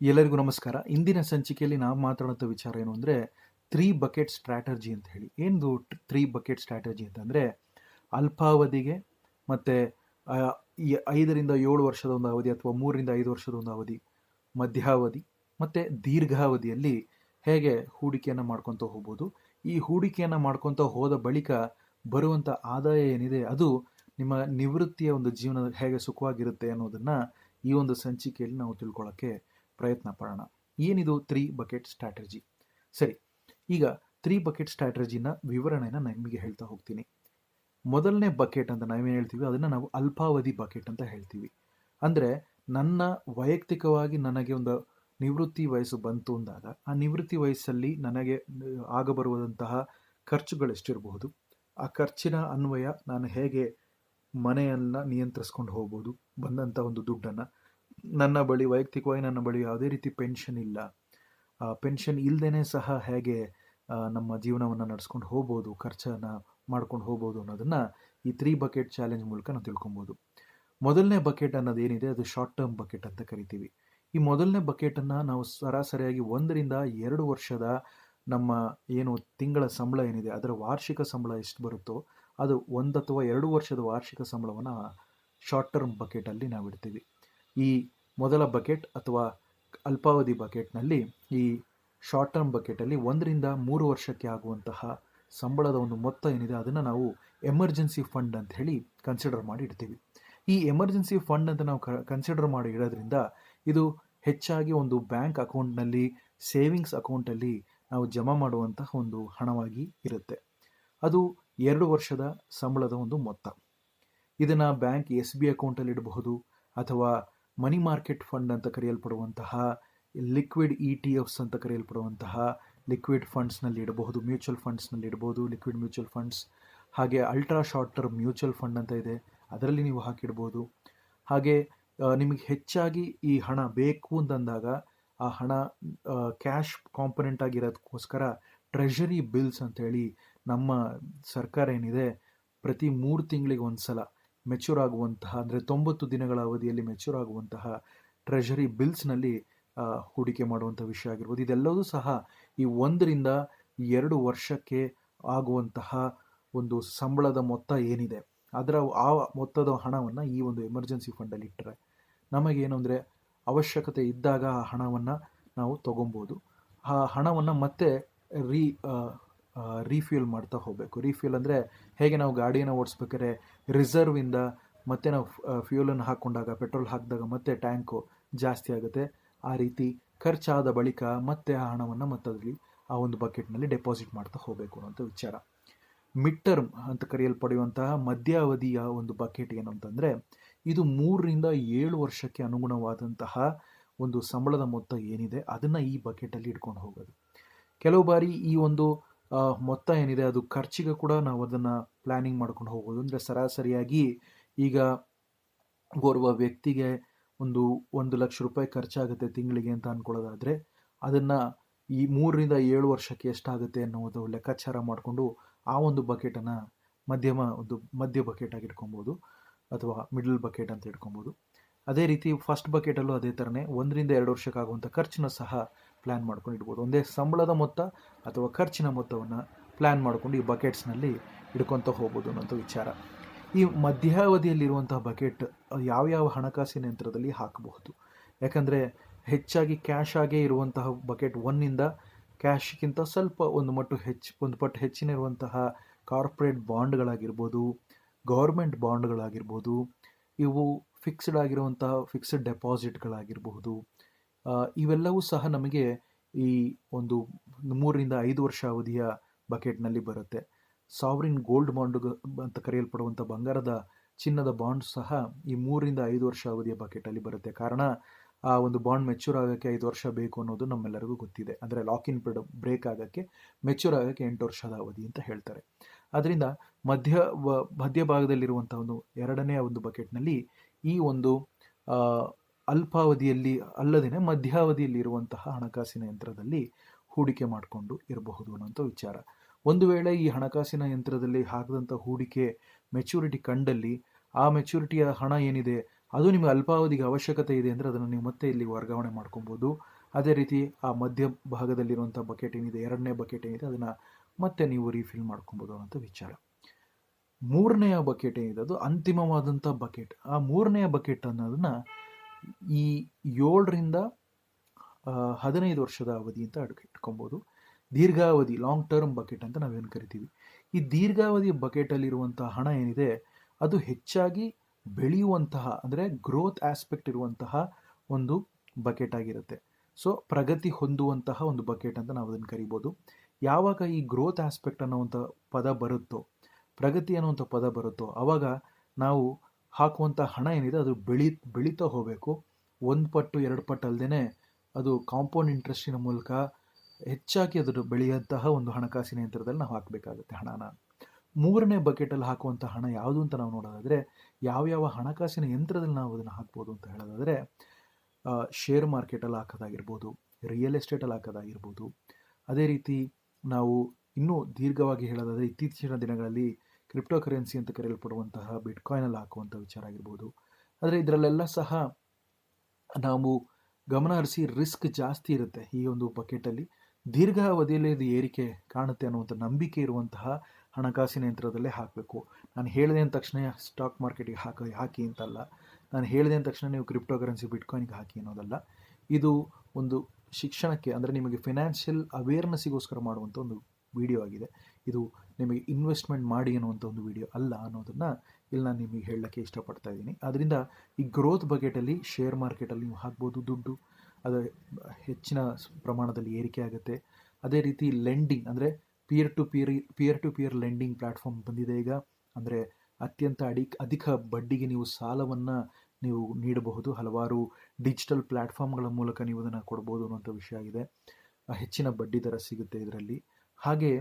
ಎಲ್ಲರಿಗೂ ನಮಸ್ಕಾರ. ಇಂದಿನ ಸಂಚಿಕೆಯಲ್ಲಿ ನಾವು ಮಾತಾಡೋಂಥ ವಿಚಾರ ಏನು ಅಂದರೆ ತ್ರೀ ಬಕೆಟ್ ಸ್ಟ್ರಾಟರ್ಜಿ ಅಂತ ಹೇಳಿ. ಏನು ತ್ರೀ ಬಕೆಟ್ ಸ್ಟ್ರಾಟಜಿ ಅಂತಂದರೆ ಅಲ್ಪಾವಧಿಗೆ ಮತ್ತು ಐದರಿಂದ ಏಳು ವರ್ಷದ ಒಂದು ಅವಧಿ ಅಥವಾ ಮೂರರಿಂದ ಐದು ವರ್ಷದ ಒಂದು ಅವಧಿ, ಮಧ್ಯಾವಧಿ ಮತ್ತು ದೀರ್ಘಾವಧಿಯಲ್ಲಿ ಹೇಗೆ ಹೂಡಿಕೆಯನ್ನು ಮಾಡ್ಕೊತ ಹೋಗ್ಬೋದು. ಈ ಹೂಡಿಕೆಯನ್ನು ಮಾಡ್ಕೊತ ಹೋದ ಬಳಿಕ ಬರುವಂಥ ಆದಾಯ ಏನಿದೆ, ಅದು ನಿಮ್ಮ ನಿವೃತ್ತಿಯ ಒಂದು ಜೀವನ ಹೇಗೆ ಸುಖವಾಗಿರುತ್ತೆ ಅನ್ನೋದನ್ನು ಈ ಒಂದು ಸಂಚಿಕೆಯಲ್ಲಿ ನಾವು ತಿಳ್ಕೊಳ್ಳೋಕ್ಕೆ ಪ್ರಯತ್ನ ಪಡೋಣ. ಏನಿದು ತ್ರೀ ಬಕೆಟ್ ಸ್ಟ್ರಾಟಜಿ ಸರಿ, ಈಗ ತ್ರೀ ಬಕೆಟ್ ಸ್ಟ್ರಾಟಜಿನ ವಿವರಣೆನ ನಿಮಗೆ ಹೇಳ್ತಾ ಹೋಗ್ತೀನಿ. ಮೊದಲನೇ ಬಕೆಟ್ ಅಂತ ನಾವೇನು ಹೇಳ್ತೀವಿ? ಅದನ್ನು ನಾವು ಅಲ್ಪಾವಧಿ ಬಕೆಟ್ ಅಂತ ಹೇಳ್ತೀವಿ. ಅಂದರೆ ನನ್ನ ವೈಯಕ್ತಿಕವಾಗಿ ನನಗೆ ಒಂದು ನಿವೃತ್ತಿ ವಯಸ್ಸು ಬಂತು ಅಂದಾಗ, ಆ ನಿವೃತ್ತಿ ವಯಸ್ಸಲ್ಲಿ ನನಗೆ ಆಗಬರುವಂತಹ ಖರ್ಚುಗಳೆಷ್ಟಿರಬಹುದು ಆ ಖರ್ಚಿನ ಅನ್ವಯ ನಾನು ಹೇಗೆ ಮನೆಯನ್ನು ನಿಯಂತ್ರಿಸ್ಕೊಂಡು ಹೋಗ್ಬೋದು? ಬಂದಂಥ ಒಂದು ದುಡ್ಡನ್ನು. ನನ್ನ ಬಳಿ, ವೈಯಕ್ತಿಕವಾಗಿ ನನ್ನ ಬಳಿ ಯಾವುದೇ ರೀತಿ ಪೆನ್ಷನ್ ಇಲ್ಲ. ಪೆನ್ಷನ್ ಇಲ್ಲದೇ ಸಹ ಹೇಗೆ ನಮ್ಮ ಜೀವನವನ್ನು ನಡೆಸ್ಕೊಂಡು ಹೋಗ್ಬೋದು, ಖರ್ಚನ್ನು ಮಾಡ್ಕೊಂಡು ಹೋಗ್ಬೋದು ಅನ್ನೋದನ್ನು ಈ ತ್ರೀ ಬಕೆಟ್ ಚಾಲೆಂಜ್ ಮೂಲಕ ನಾವು ತಿಳ್ಕೊಬೋದು. ಮೊದಲನೇ ಬಕೆಟ್ ಅನ್ನೋದು ಏನಿದೆ, ಅದು ಶಾರ್ಟ್ ಟರ್ಮ್ ಬಕೆಟ್ ಅಂತ ಕರಿತೀವಿ. ಈ ಮೊದಲನೇ ಬಕೆಟನ್ನು ನಾವು ಸರಾಸರಿಯಾಗಿ ಒಂದರಿಂದ ಎರಡು ವರ್ಷದ ನಮ್ಮ ಏನು ತಿಂಗಳ ಸಂಬಳ ಏನಿದೆ, ಅದರ ವಾರ್ಷಿಕ ಸಂಬಳ ಎಷ್ಟು ಬರುತ್ತೋ, ಅದು ಒಂದು ಅಥವಾ ಎರಡು ವರ್ಷದ ವಾರ್ಷಿಕ ಸಂಬಳವನ್ನು ಶಾರ್ಟ್ ಟರ್ಮ್ ಬಕೆಟಲ್ಲಿ ನಾವು ಇಡ್ತೀವಿ. ಈ ಮೊದಲ ಬಕೆಟ್ ಅಥವಾ ಅಲ್ಪಾವಧಿ ಬಕೆಟ್ನಲ್ಲಿ ಈ ಶಾರ್ಟ್ ಟರ್ಮ್ ಬಕೆಟಲ್ಲಿ ಒಂದರಿಂದ ಮೂರು ವರ್ಷಕ್ಕೆ ಆಗುವಂತಹ ಸಂಬಳದ ಒಂದು ಮೊತ್ತ ಏನಿದೆ, ಅದನ್ನು ನಾವು ಎಮರ್ಜೆನ್ಸಿ ಫಂಡ್ ಅಂತ ಹೇಳಿ ಕನ್ಸಿಡರ್ ಮಾಡಿ ಇಡ್ತೀವಿ. ಈ ಎಮರ್ಜೆನ್ಸಿ ಫಂಡ್ ಅಂತ ನಾವು ಕನ್ಸಿಡರ್ ಮಾಡಿ ಇಡೋದ್ರಿಂದ ಇದು ಹೆಚ್ಚಾಗಿ ಒಂದು ಬ್ಯಾಂಕ್ ಅಕೌಂಟ್ನಲ್ಲಿ ಸೇವಿಂಗ್ಸ್ ಅಕೌಂಟಲ್ಲಿ ನಾವು ಜಮಾ ಮಾಡುವಂತಹ ಒಂದು ಹಣವಾಗಿ ಇರುತ್ತೆ. ಅದು ಎರಡು ವರ್ಷದ ಸಂಬಳದ ಒಂದು ಮೊತ್ತ. ಇದನ್ನು ಬ್ಯಾಂಕ್ ಎಸ್ ಬಿ ಅಕೌಂಟಲ್ಲಿ ಇಡಬಹುದು ಅಥವಾ ಮನಿ ಮಾರ್ಕೆಟ್ ಫಂಡ್ ಅಂತ ಕರೆಯಲ್ಪಡುವಂತಹ ಲಿಕ್ವಿಡ್ ಇ ಟಿ ಎಫ್ಸ್ ಅಂತ ಕರೆಯಲ್ಪಡುವಂತಹ ಲಿಕ್ವಿಡ್ ಫಂಡ್ಸ್ನಲ್ಲಿ ಇಡಬಹುದು ಮ್ಯೂಚುವಲ್ ಫಂಡ್ಸ್ನಲ್ಲಿ ಇಡಬಹುದು ಲಿಕ್ವಿಡ್ ಮ್ಯೂಚುವಲ್ ಫಂಡ್ಸ್ ಹಾಗೆ ultra short term mutual fund ಅಂತ ಇದೆ, ಅದರಲ್ಲಿ ನೀವು ಹಾಕಿಡ್ಬೋದು. ಹಾಗೆ ನಿಮಗೆ ಹೆಚ್ಚಾಗಿ ಈ ಹಣ ಬೇಕು ಅಂತಂದಾಗ ಆ ಹಣ ಕ್ಯಾಶ್ ಕಾಂಪೊನೆಂಟ್ ಆಗಿರೋದಕ್ಕೋಸ್ಕರ ಟ್ರೆಷರಿ ಬಿಲ್ಸ್ ಅಂತೇಳಿ ನಮ್ಮ ಸರ್ಕಾರ ಏನಿದೆ, ಪ್ರತಿ ಮೂರು ತಿಂಗಳಿಗೆ ಒಂದು ಸಲ ಮೆಚೂರ್ ಆಗುವಂತಹ, ಅಂದರೆ ತೊಂಬತ್ತು ದಿನಗಳ ಅವಧಿಯಲ್ಲಿ ಮೆಚೂರ್ ಆಗುವಂತಹ ಟ್ರೆಷರಿ ಬಿಲ್ಸ್ನಲ್ಲಿ ಹೂಡಿಕೆ ಮಾಡುವಂಥ ವಿಷಯ ಆಗಿರ್ಬೋದು. ಇದೆಲ್ಲವೂ ಸಹ ಈ ಒಂದರಿಂದ ಎರಡು ವರ್ಷಕ್ಕೆ ಆಗುವಂತಹ ಒಂದು ಸಂಬಳದ ಮೊತ್ತ ಏನಿದೆ, ಅದರ ಆ ಮೊತ್ತದ ಹಣವನ್ನು ಈ ಒಂದು ಎಮರ್ಜೆನ್ಸಿ ಫಂಡಲ್ಲಿ ಇಟ್ಟರೆ ನಮಗೇನು ಅಂದರೆ ಅವಶ್ಯಕತೆ ಇದ್ದಾಗ ಆ ಹಣವನ್ನು ನಾವು ತಗೊಬೋದು. ಆ ಹಣವನ್ನು ಮತ್ತೆ ರೀ ರೀಫ್ಯೂಲ್ ಮಾಡ್ತಾ ಹೋಗಬೇಕು. ರೀಫ್ಯೂಲ್ ಅಂದರೆ ಹೇಗೆ ನಾವು ಗಾಡಿಯನ್ನು ಓಡಿಸ್ಬೇಕಾದ್ರೆ ರಿಸರ್ವಿಂದ ಮತ್ತೆ ನಾವು ಫ್ಯೂಲನ್ನು ಹಾಕ್ಕೊಂಡಾಗ ಪೆಟ್ರೋಲ್ ಹಾಕಿದಾಗ ಮತ್ತೆ ಟ್ಯಾಂಕು ಜಾಸ್ತಿ ಆಗುತ್ತೆ. ಆ ರೀತಿ ಖರ್ಚಾದ ಬಳಿಕ ಮತ್ತೆ ಆ ಹಣವನ್ನು ಮತ್ತದಲ್ಲಿ ಆ ಒಂದು ಬಕೆಟ್ನಲ್ಲಿ ಡೆಪಾಸಿಟ್ ಮಾಡ್ತಾ ಹೋಗಬೇಕು ಅನ್ನೋಂಥ ವಿಚಾರ. ಮಿಡ್ ಟರ್ಮ್ ಅಂತ ಕರೆಯಲ್ಪಡುವಂತಹ ಮಧ್ಯಾವಧಿಯ ಒಂದು ಬಕೆಟ್ ಏನಂತಂದರೆ, ಇದು ಮೂರರಿಂದ ಏಳು ವರ್ಷಕ್ಕೆ ಅನುಗುಣವಾದಂತಹ ಒಂದು ಸಂಬಳದ ಮೊತ್ತ ಏನಿದೆ, ಅದನ್ನು ಈ ಬಕೆಟಲ್ಲಿ ಇಟ್ಕೊಂಡು ಹೋಗೋದು. ಕೆಲವು ಬಾರಿ ಈ ಒಂದು ಮೊತ್ತ ಏನಿದೆ, ಅದು ಖರ್ಚಿಗೆ ಕೂಡ ನಾವು ಅದನ್ನು ಪ್ಲ್ಯಾನಿಂಗ್ ಮಾಡ್ಕೊಂಡು ಹೋಗ್ಬೋದು ಅಂದರೆ ಸರಾಸರಿಯಾಗಿ ಈಗ ಓರ್ವ ವ್ಯಕ್ತಿಗೆ ಒಂದು ಒಂದು ಲಕ್ಷ ರೂಪಾಯಿ ಖರ್ಚಾಗುತ್ತೆ ತಿಂಗಳಿಗೆ ಅಂತ ಅಂದ್ಕೊಳ್ಳೋದಾದರೆ ಅದನ್ನು ಈ ಮೂರರಿಂದ ಏಳು ವರ್ಷಕ್ಕೆ ಎಷ್ಟಾಗುತ್ತೆ ಅನ್ನೋದು ಲೆಕ್ಕಾಚಾರ ಮಾಡಿಕೊಂಡು ಆ ಒಂದು ಬಕೆಟನ್ನು ಮಧ್ಯಮ ಒಂದು ಮಧ್ಯ ಬಕೆಟ್ ಆಗಿ ಇಟ್ಕೊಬೋದು, ಅಥವಾ ಮಿಡಲ್ ಬಕೆಟ್ ಅಂತ ಇಟ್ಕೊಬೋದು. ಅದೇ ರೀತಿ ಫಸ್ಟ್ ಬಕೆಟಲ್ಲೂ ಅದೇ ಥರನೇ ಒಂದರಿಂದ ಎರಡು ವರ್ಷಕ್ಕಾಗುವಂಥ ಖರ್ಚನ್ನ ಸಹ ಪ್ಲ್ಯಾನ್ ಮಾಡ್ಕೊಂಡು ಇಡ್ಬೋದು. ಒಂದೇ ಸಂಬಳದ ಮೊತ್ತ ಅಥವಾ ಖರ್ಚಿನ ಮೊತ್ತವನ್ನು ಪ್ಲ್ಯಾನ್ ಮಾಡಿಕೊಂಡು ಈ ಬಕೆಟ್ಸ್ನಲ್ಲಿ ಇಡ್ಕೊತ ಹೋಗ್ಬೋದು ಅನ್ನೋಂಥ ವಿಚಾರ. ಈ ಮಧ್ಯಾವಧಿಯಲ್ಲಿರುವಂತಹ ಬಕೆಟ್ ಯಾವ್ಯಾವ ಹಣಕಾಸಿನ ಯಂತ್ರದಲ್ಲಿ ಹಾಕಬಹುದು? ಯಾಕಂದರೆ ಹೆಚ್ಚಾಗಿ ಕ್ಯಾಶ್ ಆಗೇ ಇರುವಂತಹ ಬಕೆಟ್ ಒನ್ನಿಂದ ಕ್ಯಾಶ್ಗಿಂತ ಸ್ವಲ್ಪ ಒಂದು ಮಟ್ಟು ಹೆಚ್ಚು, ಒಂದು ಪಟ್ಟು ಹೆಚ್ಚಿನ ಇರುವಂತಹ ಕಾರ್ಪೊರೇಟ್ ಬಾಂಡ್ಗಳಾಗಿರ್ಬೋದು ಗೌರ್ಮೆಂಟ್ ಬಾಂಡ್ಗಳಾಗಿರ್ಬೋದು ಇವು ಫಿಕ್ಸ್ಡ್ ಆಗಿರುವಂತಹ ಫಿಕ್ಸ್ಡ್ ಡೆಪಾಸಿಟ್ಗಳಾಗಿರಬಹುದು ಇವೆಲ್ಲವೂ ಸಹ ನಮಗೆ ಈ ಒಂದು ಮೂರರಿಂದ ಐದು ವರ್ಷ ಅವಧಿಯ ಬಕೆಟ್ನಲ್ಲಿ ಬರುತ್ತೆ. ಸಾವ್ರಿನ್ ಗೋಲ್ಡ್ ಬಾಂಡ್ ಅಂತ ಕರೆಯಲ್ಪಡುವಂಥ ಬಂಗಾರದ ಚಿನ್ನದ ಬಾಂಡ್ ಸಹ ಈ ಮೂರರಿಂದ ಐದು ವರ್ಷ ಅವಧಿಯ ಬಕೆಟಲ್ಲಿ ಬರುತ್ತೆ. ಕಾರಣ, ಆ ಒಂದು ಬಾಂಡ್ ಮೆಚೂರ್ ಆಗೋಕ್ಕೆ ಐದು ವರ್ಷ ಬೇಕು ಅನ್ನೋದು ನಮ್ಮೆಲ್ಲರಿಗೂ ಗೊತ್ತಿದೆ. ಅಂದರೆ ಲಾಕ್ ಇನ್ ಬ್ರೇಕ್ ಆಗೋಕ್ಕೆ ಮೆಚೂರ್ ಆಗೋಕ್ಕೆ ಎಂಟು ವರ್ಷದ ಅವಧಿ ಅಂತ ಹೇಳ್ತಾರೆ. ಅದರಿಂದ ಮಧ್ಯ ಮಧ್ಯಭಾಗದಲ್ಲಿರುವಂಥ ಒಂದು ಎರಡನೇ ಒಂದು ಬಕೆಟ್ನಲ್ಲಿ ಈ ಒಂದು ಅಲ್ಪಾವಧಿಯಲ್ಲಿ ಅಲ್ಲದೇ ಮಧ್ಯಾವಧಿಯಲ್ಲಿ ಇರುವಂತಹ ಹಣಕಾಸಿನ ಯಂತ್ರದಲ್ಲಿ ಹೂಡಿಕೆ ಮಾಡಿಕೊಂಡು ಇರಬಹುದು ಅನ್ನೋಂಥ ವಿಚಾರ. ಒಂದು ವೇಳೆ ಈ ಹಣಕಾಸಿನ ಯಂತ್ರದಲ್ಲಿ ಹಾಕಿದಂಥ ಹೂಡಿಕೆ ಮೆಚುರಿಟಿ ಕಂಡಲ್ಲಿ ಆ ಮೆಚುರಿಟಿಯ ಹಣ ಏನಿದೆ, ಅದು ನಿಮಗೆ ಅಲ್ಪಾವಧಿಗೆ ಅವಶ್ಯಕತೆ ಇದೆ ಅಂದರೆ ಅದನ್ನು ನೀವು ಮತ್ತೆ ಇಲ್ಲಿ ವರ್ಗಾವಣೆ ಮಾಡ್ಕೊಬೋದು. ಅದೇ ರೀತಿ ಆ ಮಧ್ಯ ಭಾಗದಲ್ಲಿರುವಂಥ ಬಕೆಟ್ ಏನಿದೆ, ಎರಡನೇ ಬಕೆಟ್ ಏನಿದೆ, ಅದನ್ನು ಮತ್ತೆ ನೀವು ರೀಫಿಲ್ ಮಾಡ್ಕೊಬೋದು ಅನ್ನೋಂಥ ವಿಚಾರ. ಮೂರನೆಯ ಬಕೆಟ್ ಏನಿದೆ, ಅದು ಅಂತಿಮವಾದಂಥ ಬಕೆಟ್ ಆ ಮೂರನೆಯ ಬಕೆಟ್ ಅನ್ನೋದನ್ನ ಈ ಏಳರಿಂದ ಹದಿನೈದು ವರ್ಷದ ಅವಧಿ ಅಂತ ಅಡುಗೆ ಇಟ್ಕೊಬೋದು ದೀರ್ಘಾವಧಿ ಲಾಂಗ್ ಟರ್ಮ್ ಬಕೆಟ್ ಅಂತ ನಾವೇನು ಕರಿತೀವಿ. ಈ ದೀರ್ಘಾವಧಿ ಬಕೆಟಲ್ಲಿರುವಂಥ ಹಣ ಏನಿದೆ, ಅದು ಹೆಚ್ಚಾಗಿ ಬೆಳೆಯುವಂತಹ, ಅಂದರೆ ಗ್ರೋತ್ ಆಸ್ಪೆಕ್ಟ್ ಇರುವಂತಹ ಒಂದು ಬಕೆಟ್ ಆಗಿರುತ್ತೆ. ಸೊ ಪ್ರಗತಿ ಹೊಂದುವಂತಹ ಒಂದು ಬಕೆಟ್ ಅಂತ ನಾವು ಅದನ್ನು ಕರಿಬೋದು. ಯಾವಾಗ ಈ ಗ್ರೋತ್ ಆಸ್ಪೆಕ್ಟ್ ಅನ್ನೋವಂಥ ಪದ ಬರುತ್ತೋ, ಪ್ರಗತಿ ಅನ್ನುವಂಥ ಪದ ಬರುತ್ತೋ ಆವಾಗ ನಾವು ಹಾಕುವಂಥ ಹಣ ಏನಿದೆ ಅದು ಬೆಳಿ, ಬೆಳೀತಾ ಹೋಗಬೇಕು. ಒಂದು ಪಟ್ಟು, ಎರಡು ಪಟ್ಟು ಅಲ್ಲದೇ ಅದು ಕಾಂಪೌಂಡ್ ಇಂಟ್ರೆಸ್ಟಿನ ಮೂಲಕ ಹೆಚ್ಚಾಗಿ ಅದನ್ನು ಬೆಳೆಯುವಂತಹ ಒಂದು ಹಣಕಾಸಿನ ಯಂತ್ರದಲ್ಲಿ ನಾವು ಹಾಕಬೇಕಾಗುತ್ತೆ ಹಣನ. ಮೂರನೇ ಬಕೆಟಲ್ಲಿ ಹಾಕುವಂಥ ಹಣ ಯಾವುದು ಅಂತ ನಾವು ನೋಡೋದಾದರೆ, ಯಾವ್ಯಾವ ಹಣಕಾಸಿನ ಯಂತ್ರದಲ್ಲಿ ನಾವು ಅದನ್ನು ಹಾಕ್ಬೋದು ಅಂತ ಹೇಳೋದಾದರೆ ಶೇರ್ ಮಾರ್ಕೆಟಲ್ಲಿ ಹಾಕೋದಾಗಿರ್ಬೋದು ರಿಯಲ್ ಎಸ್ಟೇಟಲ್ಲಿ ಹಾಕೋದಾಗಿರ್ಬೋದು. ಅದೇ ರೀತಿ ನಾವು ಇನ್ನೂ ದೀರ್ಘವಾಗಿ ಹೇಳೋದಾದರೆ ಇತ್ತೀಚಿನ ದಿನಗಳಲ್ಲಿ ಕ್ರಿಪ್ಟೋ ಕರೆನ್ಸಿ ಅಂತ ಕರೆಯಲ್ಪಡುವಂತಹ ಬಿಟ್ಕಾಯಿನಲ್ಲಿ ಹಾಕುವಂಥ ವಿಚಾರ ಆಗಿರ್ಬೋದು. ಆದರೆ ಇದರಲ್ಲೆಲ್ಲ ಸಹ ನಾವು ಗಮನ ಹರಿಸಿ ರಿಸ್ಕ್ ಜಾಸ್ತಿ ಇರುತ್ತೆ ಈ ಒಂದು ಬಕೆಟಲ್ಲಿ. ದೀರ್ಘಾವಧಿಯಲ್ಲಿ ಇದು ಏರಿಕೆ ಕಾಣುತ್ತೆ ಅನ್ನುವಂಥ ನಂಬಿಕೆ ಇರುವಂತಹ ಹಣಕಾಸಿನ ಯಂತ್ರದಲ್ಲೇ ಹಾಕಬೇಕು. ನಾನು ಹೇಳಿದೆ ಅಂದ ತಕ್ಷಣ ಸ್ಟಾಕ್ ಮಾರ್ಕೆಟಿಗೆ ಹಾಕಿ ಹಾಕಿ ಅಂತಲ್ಲ. ನಾನು ಹೇಳಿದೆ ಅಂದ ತಕ್ಷಣ ನೀವು ಕ್ರಿಪ್ಟೋ ಕರೆನ್ಸಿ ಬಿಟ್ಕಾಯಿನ್ಗೆ ಹಾಕಿ ಅನ್ನೋದಲ್ಲ. ಇದು ಒಂದು ಶಿಕ್ಷಣಕ್ಕೆ, ಅಂದರೆ ನಿಮಗೆ ಫಿನಾನ್ಷಿಯಲ್ ಅವೇರ್ನೆಸ್ಸಿಗೋಸ್ಕರ ಮಾಡುವಂಥ ಒಂದು ವಿಡಿಯೋ ಆಗಿದೆ. ಇದು ನಿಮಗೆ ಇನ್ವೆಸ್ಟ್ಮೆಂಟ್ ಮಾಡಿ ಅನ್ನುವಂಥ ಒಂದು ವಿಡಿಯೋ ಅಲ್ಲ ಅನ್ನೋದನ್ನು ಇಲ್ಲಿ ನಾನು ನಿಮಗೆ ಹೇಳೋಕ್ಕೆ ಇಷ್ಟಪಡ್ತಾ ಇದ್ದೀನಿ. ಅದರಿಂದ ಈ ಗ್ರೋತ್ ಬಕೆಟಲ್ಲಿ ಶೇರ್ ಮಾರ್ಕೆಟಲ್ಲಿ ನೀವು ಹಾಕ್ಬೋದು ದುಡ್ಡು. ಅದು ಹೆಚ್ಚಿನ ಪ್ರಮಾಣದಲ್ಲಿ ಏರಿಕೆ ಆಗುತ್ತೆ. ಅದೇ ರೀತಿ ಲೆಂಡಿಂಗ್ ಅಂದರೆ peer to peer peer to peer lending platform ಬಂದಿದೆ ಈಗ. ಅಂದರೆ ಅತ್ಯಂತ ಅಡಿಕ್ ಅಧಿಕ ಬಡ್ಡಿಗೆ ನೀವು ಸಾಲವನ್ನು ನೀವು ನೀಡಬಹುದು. ಹಲವಾರು ಡಿಜಿಟಲ್ ಪ್ಲ್ಯಾಟ್ಫಾರ್ಮ್ಗಳ ಮೂಲಕ ನೀವು ಅದನ್ನು ಕೊಡ್ಬೋದು ಅನ್ನೋಂಥ ವಿಷಯ ಆಗಿದೆ. ಹೆಚ್ಚಿನ ಬಡ್ಡಿ ದರ ಸಿಗುತ್ತೆ ಇದರಲ್ಲಿ. ಹಾಗೆ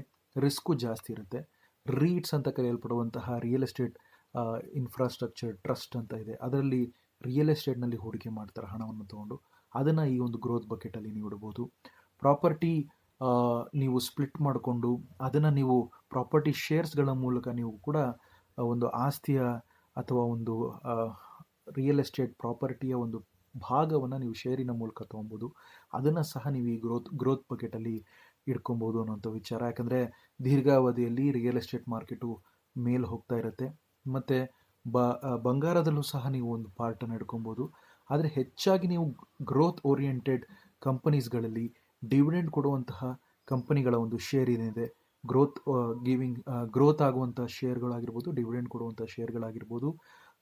ರಿಸ್ಕು ಜಾಸ್ತಿ ಇರುತ್ತೆ. ರೀಟ್ಸ್ ಅಂತ ಕರೆಯಲ್ಪಡುವಂತಹ ರಿಯಲ್ ಎಸ್ಟೇಟ್ ಇನ್ಫ್ರಾಸ್ಟ್ರಕ್ಚರ್ ಟ್ರಸ್ಟ್ ಅಂತ ಇದೆ. ಅದರಲ್ಲಿ ರಿಯಲ್ ಎಸ್ಟೇಟ್ನಲ್ಲಿ ಹೂಡಿಕೆ ಮಾಡ್ತಾರೆ ಹಣವನ್ನು ತಗೊಂಡು. ಅದನ್ನು ಈ ಒಂದು ಗ್ರೋತ್ ಬಕೆಟಲ್ಲಿ ನೀವು ಇಡ್ಬೋದು ಪ್ರಾಪರ್ಟಿ ನೀವು ಸ್ಪ್ಲಿಟ್ ಮಾಡಿಕೊಂಡು ಅದನ್ನು ನೀವು ಪ್ರಾಪರ್ಟಿ ಶೇರ್ಸ್ಗಳ ಮೂಲಕ ನೀವು ಕೂಡ ಒಂದು ಆಸ್ತಿಯ ಅಥವಾ ಒಂದು ರಿಯಲ್ ಎಸ್ಟೇಟ್ ಪ್ರಾಪರ್ಟಿಯ ಒಂದು ಭಾಗವನ್ನು ನೀವು ಶೇರಿನ ಮೂಲಕ ತೊಗೊಬೋದು. ಅದನ್ನು ಸಹ ನೀವು ಈ ಗ್ರೋತ್ ಗ್ರೋತ್ ಬಕೆಟಲ್ಲಿ ಇಟ್ಕೊಬೋದು ಅನ್ನೋಂಥ ವಿಚಾರ. ಯಾಕಂದರೆ ದೀರ್ಘಾವಧಿಯಲ್ಲಿ ರಿಯಲ್ ಎಸ್ಟೇಟ್ ಮಾರ್ಕೆಟು ಮೇಲೆ ಹೋಗ್ತಾ ಇರುತ್ತೆ. ಮತ್ತು ಬ ಬಂಗಾರದಲ್ಲೂ ಸಹ ನೀವು ಒಂದು ಪಾರ್ಟನ್ನು ಇಟ್ಕೊಬೋದು ಆದರೆ ಹೆಚ್ಚಾಗಿ ನೀವು ಗ್ರೋತ್ ಓರಿಯೆಂಟೆಡ್ ಕಂಪನೀಸ್ಗಳಲ್ಲಿ ಡಿವಿಡೆಂಡ್ ಕೊಡುವಂತಹ ಕಂಪನಿಗಳ ಒಂದು ಶೇರ್ ಏನಿದೆ ಗ್ರೋತ್ ಗಿವಿಂಗ್ ಗ್ರೋತ್ ಆಗುವಂಥ ಶೇರ್ಗಳಾಗಿರ್ಬೋದು ಡಿವಿಡೆಂಡ್ ಕೊಡುವಂಥ ಶೇರ್ಗಳಾಗಿರ್ಬೋದು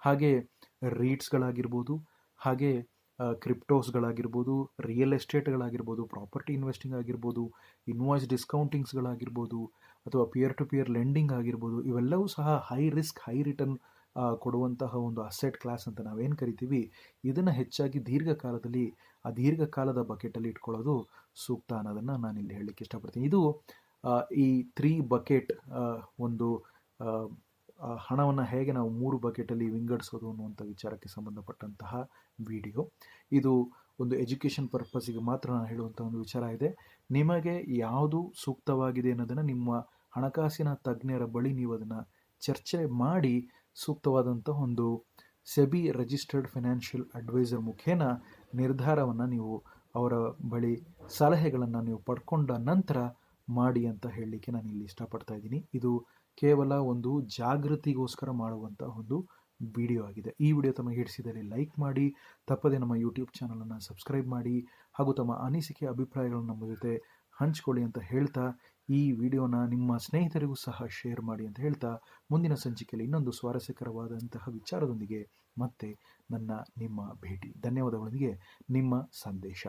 ಹಾಗೆ ರೀಟ್ಸ್ಗಳಾಗಿರ್ಬೋದು ಹಾಗೆ ಕ್ರಿಪ್ಟೋಸ್ಗಳಾಗಿರ್ಬೋದು ರಿಯಲ್ ಎಸ್ಟೇಟ್ಗಳಾಗಿರ್ಬೋದು ಪ್ರಾಪರ್ಟಿ ಇನ್ವೆಸ್ಟಿಂಗ್ ಆಗಿರ್ಬೋದು ಇನ್ವಾಯ್ಸ್ ಡಿಸ್ಕೌಂಟಿಂಗ್ಸ್ಗಳಾಗಿರ್ಬೋದು ಅಥವಾ ಪಿಯರ್ ಟು ಪಿಯರ್ ಲೆಂಡಿಂಗ್ ಆಗಿರ್ಬೋದು, ಇವೆಲ್ಲವೂ ಸಹ ಹೈ ರಿಸ್ಕ್ ಹೈ ರಿಟರ್ನ್ ಕೊಡುವಂತಹ ಒಂದು ಅಸೆಟ್ ಕ್ಲಾಸ್ ಅಂತ ನಾವೇನು ಕರಿತೀವಿ. ಇದನ್ನು ಹೆಚ್ಚಾಗಿ ದೀರ್ಘಕಾಲದಲ್ಲಿ, ಆ ದೀರ್ಘಕಾಲದ ಬಕೆಟಲ್ಲಿ ಇಟ್ಕೊಳ್ಳೋದು ಸೂಕ್ತ ಅನ್ನೋದನ್ನು ನಾನು ಇಲ್ಲಿ ಹೇಳಲಿಕ್ಕೆ ಇಷ್ಟಪಡ್ತೀನಿ. ಇದು ಈ ತ್ರೀ ಬಕೆಟ್ ಒಂದು ಹಣವನ್ನು ಹೇಗೆ ನಾವು ಮೂರು ಬಕೆಟಲ್ಲಿ ವಿಂಗಡಿಸೋದು ಅನ್ನುವಂಥ ವಿಚಾರಕ್ಕೆ ಸಂಬಂಧಪಟ್ಟಂತಹ ವಿಡಿಯೋ. ಇದು ಒಂದು ಎಜುಕೇಷನ್ ಪರ್ಪಸ್ಸಿಗೆ ಮಾತ್ರ ನಾನು ಹೇಳುವಂಥ ಒಂದು ವಿಚಾರ ಇದೆ. ನಿಮಗೆ ಯಾವುದು ಸೂಕ್ತವಾಗಿದೆ ಅನ್ನೋದನ್ನು ನಿಮ್ಮ ಹಣಕಾಸಿನ ತಜ್ಞರ ಬಳಿ ನೀವು ಅದನ್ನು ಚರ್ಚೆ ಮಾಡಿ ಸೂಕ್ತವಾದಂಥ ಒಂದು ಸೆಬಿ ರಿಜಿಸ್ಟರ್ಡ್ ಫಿನಾನ್ಷಿಯಲ್ ಅಡ್ವೈಸರ್ ಮುಖೇನ ನಿರ್ಧಾರವನ್ನು ನೀವು ಅವರ ಬಳಿ ಸಲಹೆಗಳನ್ನು ನೀವು ಪಡ್ಕೊಂಡ ನಂತರ ಮಾಡಿ ಅಂತ ಹೇಳಲಿಕ್ಕೆ ನಾನು ಇಲ್ಲಿ ಇಷ್ಟಪಡ್ತಾ ಇದ್ದೀನಿ. ಇದು ಕೇವಲ ಒಂದು ಜಾಗೃತಿಗೋಸ್ಕರ ಮಾಡುವಂಥ ಒಂದು ವಿಡಿಯೋ ಆಗಿದೆ. ಈ ವಿಡಿಯೋ ತಮಗೆ ಹಿಡಿಸಿದಲ್ಲಿ ಲೈಕ್ ಮಾಡಿ, ತಪ್ಪದೇ ನಮ್ಮ ಯೂಟ್ಯೂಬ್ ಚಾನಲನ್ನು ಸಬ್ಸ್ಕ್ರೈಬ್ ಮಾಡಿ, ಹಾಗೂ ತಮ್ಮ ಅನಿಸಿಕೆ, ಅಭಿಪ್ರಾಯಗಳನ್ನು ನಮ್ಮ ಜೊತೆ ಹಂಚ್ಕೊಳ್ಳಿ ಅಂತ ಹೇಳ್ತಾ, ಈ ವಿಡಿಯೋನ ನಿಮ್ಮ ಸ್ನೇಹಿತರಿಗೂ ಸಹ ಶೇರ್ ಮಾಡಿ ಅಂತ ಹೇಳ್ತಾ, ಮುಂದಿನ ಸಂಚಿಕೆಯಲ್ಲಿ ಇನ್ನೊಂದು ಸ್ವಾರಸ್ಯಕರವಾದಂತಹ ವಿಚಾರದೊಂದಿಗೆ ಮತ್ತೆ ನನ್ನ ನಿಮ್ಮ ಭೇಟಿ. ಧನ್ಯವಾದಗಳೊಂದಿಗೆ, ನಿಮ್ಮ ಸಂದೇಶ.